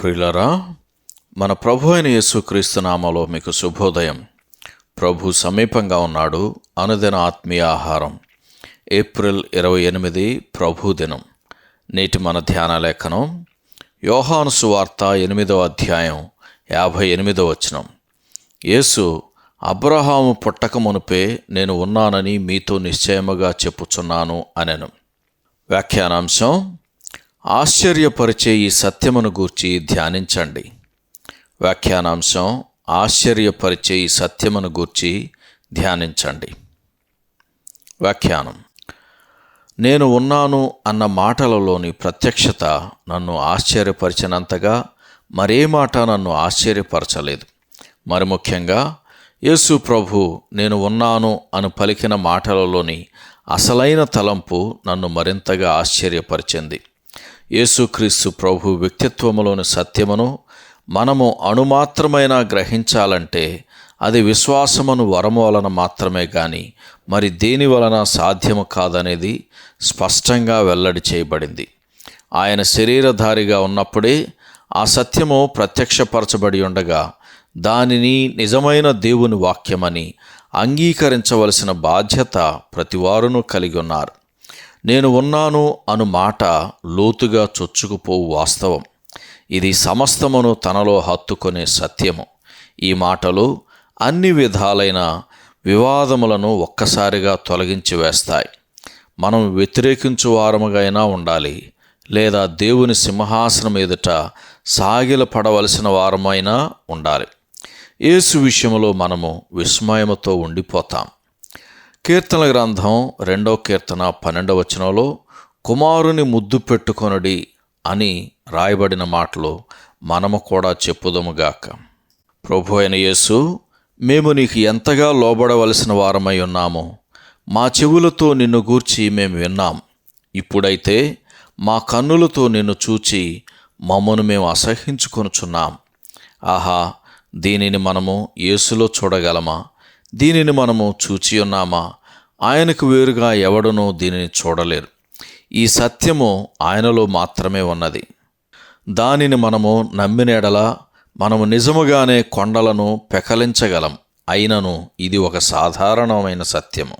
ప్రిలరా మన ప్రభు అయిన యేసుక్రీస్తు నామలో మీకు శుభోదయం. ప్రభు సమీపంగా ఉన్నాడు అనుదిన ఆత్మీయ ఆహారం. ఏప్రిల్ ఇరవై ఎనిమిది ప్రభు దినం. నేటి మన ధ్యాన లేఖనం యోహాను సువార్త ఎనిమిదవ అధ్యాయం యాభై ఎనిమిదవ వచనం. యేసు అబ్రహాము పుట్టక మునుపే నేను ఉన్నానని మీతో నిశ్చయముగా చెప్పుచున్నాను అనెను. వ్యాఖ్యానాంశం ఆశ్చర్యపరిచే ఈ సత్యమును గూర్చి ధ్యానించండి. వ్యాఖ్యానాంశం ఆశ్చర్యపరిచే ఈ సత్యమును గూర్చి ధ్యానించండి. వ్యాఖ్యానం నేను ఉన్నాను అన్న మాటలలోని ప్రత్యక్షత నన్ను ఆశ్చర్యపరిచినంతగా మరే మాట నన్ను ఆశ్చర్యపరచలేదు. మరి ముఖ్యంగా యేసు ప్రభు నేను ఉన్నాను అని పలికిన మాటలలోని అసలైన తలంపు నన్ను మరింతగా ఆశ్చర్యపరిచింది. యేసుక్రీస్తు ప్రభు వ్యక్తిత్వములోని సత్యమును మనము అణుమాత్రమైనా గ్రహించాలంటే అది విశ్వాసమును వరము వలన మాత్రమే కానీ మరి దేని వలన సాధ్యము కాదనేది స్పష్టంగా వెల్లడి చేయబడింది. ఆయన శరీరధారిగా ఉన్నప్పుడే ఆ సత్యము ప్రత్యక్షపరచబడి ఉండగా దానిని నిజమైన దేవుని వాక్యమని అంగీకరించవలసిన బాధ్యత ప్రతివారును కలిగి ఉన్నారు. నేను ఉన్నాను అను మాట లోతుగా చొచ్చుకుపోవు వాస్తవం. ఇది సమస్తమును తనలో హత్తుకునే సత్యము. ఈ మాటలు అన్ని విధాలైన వివాదములను ఒక్కసారిగా తొలగించి వేస్తాయి. మనం వ్యతిరేకించు వారముగైనా ఉండాలి. లేదా దేవుని సింహాసనం ఎదుట సాగిల పడవలసిన వారమైనా ఉండాలి. యేసు విషయంలో మనము విస్మయముతో ఉండిపోతాం. కీర్తన గ్రంథం రెండో కీర్తన పన్నెండవ వచనంలో కుమారుని ముద్దు పెట్టుకొనడి అని రాయబడిన మాటలు మనము కూడా చెప్పుదముగాక ప్రభు అయిన యేసు మేము నీకు ఎంతగా లోబడవలసిన వారమై ఉన్నామో. మా చెవులతో నిన్ను గూర్చి మేము విన్నాం. ఇప్పుడైతే మా కన్నులతో నిన్ను చూచి మమ్మను మేము అసహించుకొనుచున్నాం ఆహా దీనిని మనము యేసులో చూడగలమా? దీనిని మనము చూచి ఉన్నామా? ఆయనకు వేరుగా ఎవడనూ దీనిని చూడలేరు. ఈ సత్యము ఆయనలో మాత్రమే ఉన్నది. దానిని మనము నమ్మినెడలా మనము నిజముగానే కొండలను పెకలించగలం. అయినను ఇది ఒక సాధారణమైన సత్యము.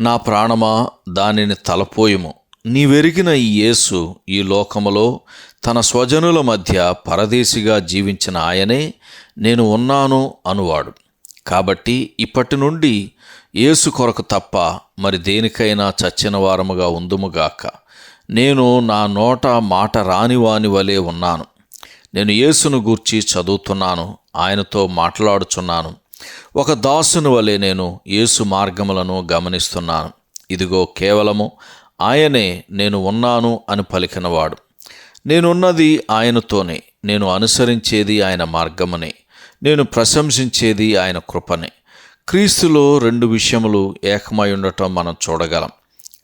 నా ప్రాణమా దానిని తలపోయుము. నీవెరిగిన ఈ యేసు ఈ లోకములో తన స్వజనుల మధ్య పరదేశిగా జీవించిన ఆయనే నేను ఉన్నాను అనువాడు. కాబట్టి ఇప్పటి నుండి యేసు కొరకు తప్ప మరి దేనికైనా చచ్చిన వారముగా ఉందుముగాక నేను నా నోట మాట రానివాని వలె ఉన్నాను. నేను యేసును గూర్చి చదువుతున్నాను ఆయనతో మాట్లాడుచున్నాను. ఒక దాసుని వలె నేను యేసు మార్గములను గమనిస్తున్నాను. ఇదిగో కేవలము ఆయనే నేను ఉన్నాను అని పలికినవాడు. నేనున్నది ఆయనతోనే నేను అనుసరించేది ఆయన మార్గమునే. నేను ప్రశంసించేది ఆయన కృపనే. క్రీస్తులో రెండు విషయములు ఏకమై ఉండటం మనం చూడగలం.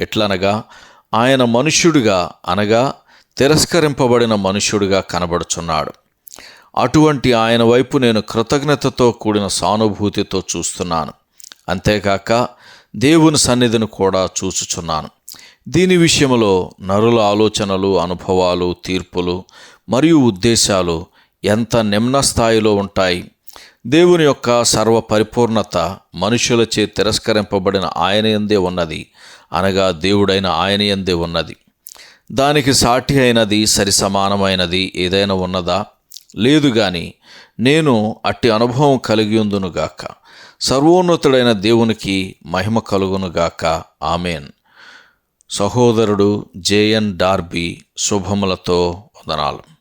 ఎట్లనగా ఆయన మనుష్యుడిగా అనగా తిరస్కరింపబడిన మనుష్యుడిగా కనబడుచున్నాడు. అటువంటి ఆయన వైపు నేను కృతజ్ఞతతో కూడిన సానుభూతితో చూస్తున్నాను. అంతేకాక దేవుని సన్నిధిని కూడా చూచుచున్నాను. దీని విషయంలో నరుల ఆలోచనలు అనుభవాలు తీర్పులు మరియు ఉద్దేశాలు ఎంత నిమ్న స్థాయిలో ఉంటాయి? దేవుని యొక్క సర్వ పరిపూర్ణత మనుషులచే తిరస్కరింపబడిన ఆయన ఎందే ఉన్నది. అనగా దేవుడైన ఆయన ఎందే ఉన్నది. దానికి సాటి అయినది సరి సమానమైనది ఏదైనా ఉన్నదా? లేదు గాని నేను అట్టి అనుభవం కలిగి ఉందునుగాక సర్వోన్నతుడైన దేవునికి మహిమ కలుగునుగాక ఆమెన్. సహోదరుడు జేఎన్ డార్బీ శుభములతో వందనాలు.